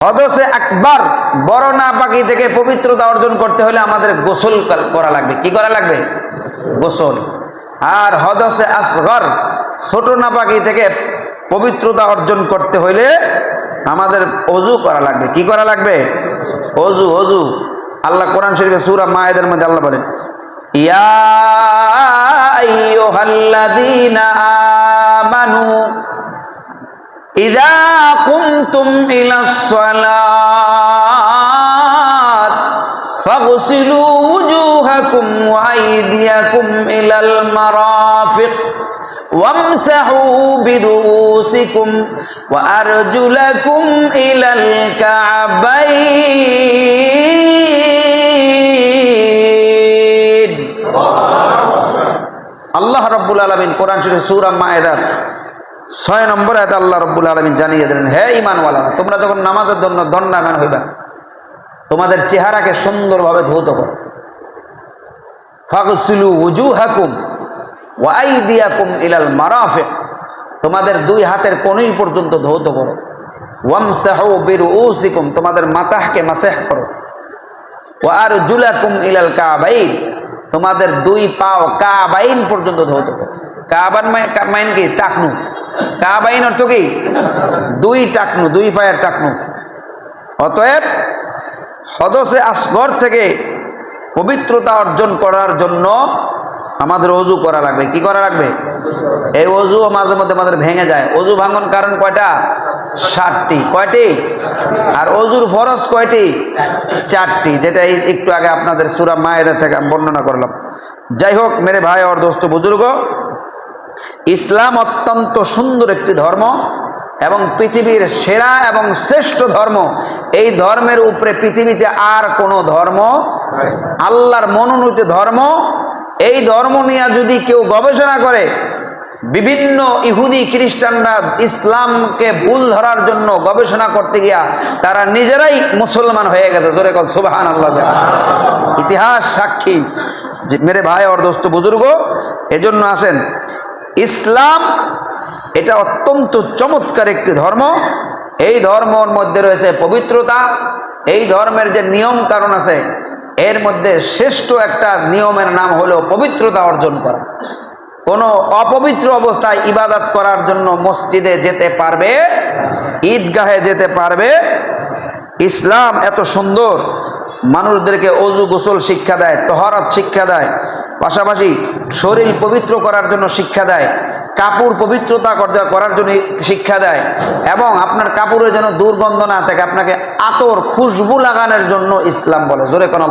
হদসে একবার বড় না পাখি থেকে পবিত্রতা অর্জন করতে হলে আমাদের গোসল করা লাগবে। কি করা লাগবে? গোসল। আর হদসে আসগর, ছোট না পাখি থেকে পবিত্রতা অর্জন করতে হলে আমাদের অজু করা লাগবে। কি করা লাগবে? অজু অজু। আল্লাহ কোরআন শরীফে সূরা মায়েদের মধ্যে আল্লাহ বলেন, ইয়া আইয়ুহাল্লাযীনা আমানু إذا قمتم إلى الصلاة فاغسلوا وجوهكم وأيديكم إلى المرافق وامسحوا برؤوسكم وأرجلكم إلى الكعبين আল্লাহ রব্বুল আলমিন কোরআন শরীফ সূরা মায়েদার ছয় নম্বর আয়াতে আল্লাহ রব্বুল আলমিন জানিয়ে দিলেন, হে ইমানওয়ালা তোমরা যখন নামাজের জন্য দণ্ডায়মান হইবা, তোমাদের চেহারাকে সুন্দরভাবে ধৌত করো। ফাগসিলু উজু হাকুম ওয়াই ওয়াইদিয়াকুম ইলাল মারাফে তোমাদের দুই হাতের কনুই পর্যন্ত ধৌত করো। ওয়ামসাহু বিরুউসিকুম, তোমাদের মাথাহকে মাসাহ করো। ও ওয়ার জুলাকুম ইলাল কাবাইন, তোমাদের দুই পাও কাবাইন পর্যন্ত ধৌত করো। কাবান মাইন কি? টাকনু। কাবাইন অর্থ কি? দুই টাকনু, দুই পায়ের টাকনু। অতএব হদসে আসগর থেকে পবিত্রতা অর্জন করার জন্য আমাদের অজু করা লাগবে। কি করা লাগবে? এই অজুও মাঝে মধ্যে আমাদের ভেঙে যায়। অজু ভাঙন কারণ কয়টা? ষাটটি কয়টি? আর অজুর ফরজ কয়টি? চারটি। যেটা একটু আগে আপনাদের সুরা মায়েদের থেকে বর্ণনা করলাম। যাই হোক, মেরে ভাই আর দোস্ত, বুজুর্গ ইসলাম অত্যন্ত সুন্দর একটি ধর্ম এবং পৃথিবীর সেরা এবং শ্রেষ্ঠ ধর্ম। এই ধর্মের উপরে পৃথিবীতে আর কোনো ধর্ম আল্লাহর মনোনীত ধর্ম। এই ধর্ম নিয়ে যদি কেউ গবেষণা করে বিভিন্ন ইহুদি খ্রিস্টানরা ইসলামকে ভুল ধরার জন্য গবেষণা করতে গিয়া তারা নিজেরাই মুসলমান হয়ে গেছে। জোরে কল সুবাহান আল্লাহ ইতিহাস সাক্ষী যে মেরে ভাই ওর দোস্ত বুজুর্গ এজন্য আসেন। ইসলাম এটা অত্যন্ত চমৎকার একটি ধর্ম। এই ধর্মর মধ্যে রয়েছে পবিত্রতা। এই ধর্মের যে নিয়ম কারণ আছে, এর মধ্যে শ্রেষ্ঠ একটা নিয়মের নাম হলো পবিত্রতা অর্জন করা। কোনো অপবিত্র অবস্থায় ইবাদত করার জন্য মসজিদে যেতে পারবে, ঈদগাহে যেতে পারবে। ইসলাম এত সুন্দর। মানুষদেরকে অজু গোসল শিক্ষা দেয়, তহরাত শিক্ষা দেয়। পাশাপাশি শরীর পবিত্র করার জন্য শিক্ষা দেয়। কাপড় পবিত্রতা কর- করার জন্য শিক্ষা দেয় এবং আপনার কাপড়ে যেন দুর্গন্ধ না থাকে, আপনাকে আতর, খুশবু লাগানোর জন্য ইসলাম বলে। জোরে কোন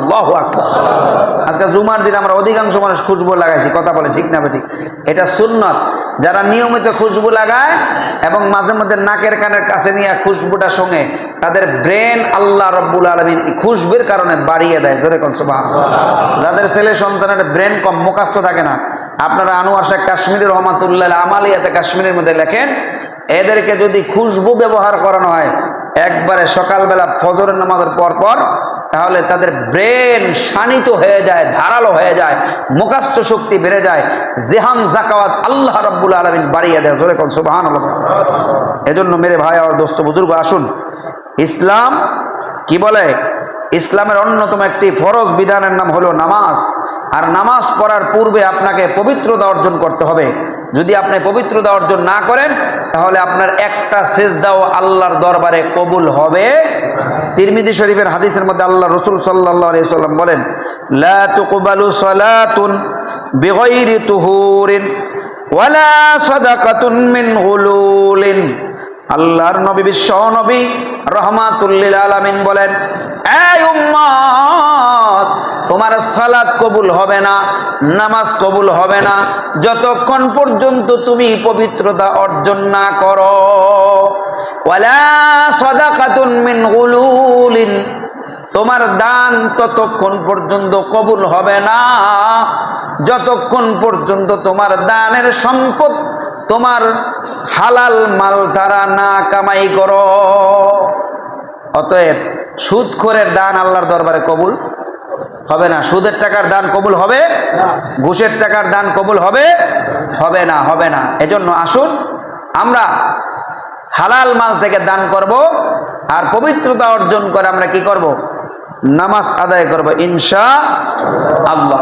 আজকে জুমার দিন আমরা অধিকাংশ মানুষ খুশবু লাগাইছি, কথা বলে ঠিক না ঠিক এটা সুন্নত। যারা নিয়মিত খুশবু লাগায় এবং মাঝে মধ্যে নাকের কানের কাছে নিয়ে খুশবুটা সঙ্গে, তাদের ব্রেন আল্লাহ রব্বুল আলমিন খুশবুর কারণে বাড়িয়ে দেয়। জোরে কোন যাদের ছেলে সন্তানের ব্রেন কম মুখাস্ত থাকে না। আপনারা আনোয়ার শেখ কাশ্মীর রহমাতুল্লাহ আমালিয়াতে কাশ্মীরের মধ্যে লেখেন, এদেরকে যদি খুশবু ব্যবহার করানো হয়, একবারে সকালবেলা ফজরের নামাজের পর পর, তাহলে তাদের ব্রেন শানিত হয়ে যায়, ধারালো হয়ে যায় মুখাস্ত শক্তি বেড়ে যায়, জেহান, জাকাওয়াত আল্লাহ রব্বুল আলমিন বাড়িয়ে দেয়, জোরে কোন সুবাহান এজন্য মেরে ভাই আর দোস্ত, বুজুর্গ, আসুন। ইসলাম কি বলে? ইসলামের অন্যতম একটি ফরজ বিধানের নাম হলো নামাজ। আর নামাজ পড়ার পূর্বে আপনাকে পবিত্রতা অর্জন করতে হবে। যদি আপনি পবিত্রতা অর্জন না করেন, তাহলে আপনার একটা সেজদাও আল্লাহর দরবারে কবুল হবে। তিরমিদি শরীফের হাদিসের মধ্যে আল্লাহ রসুল সাল্লাহ সাল্লাম বলেন, লা ওয়ালা মিন আল্লাহর নবী বিশ্ব নবী রহমাতুল্লিল আলামিন বলেন তোমার সালাদ কবুল হবে না, নামাজ কবুল হবে না, যতক্ষণ পর্যন্ত তুমি পবিত্রতা অর্জন না করো। তোমার দান ততক্ষণ পর্যন্ত কবুল হবে না, যতক্ষণ পর্যন্ত তোমার দানের সম্পদ তোমার হালাল মাল দ্বারা না কামাই করো। অতএব সুদ করে দান আল্লাহর দরবারে কবুল। হবে না। সুদের টাকার দান কবুল হবে? ঘুষের টাকার দান কবুল হবে? হবে না হবে না। এজন্য আসুন আমরা হালাল মাল থেকে দান করব আর পবিত্রতা অর্জন করে আমরা কি করব? নামাজ আদায় করব ইনশা আল্লাহ।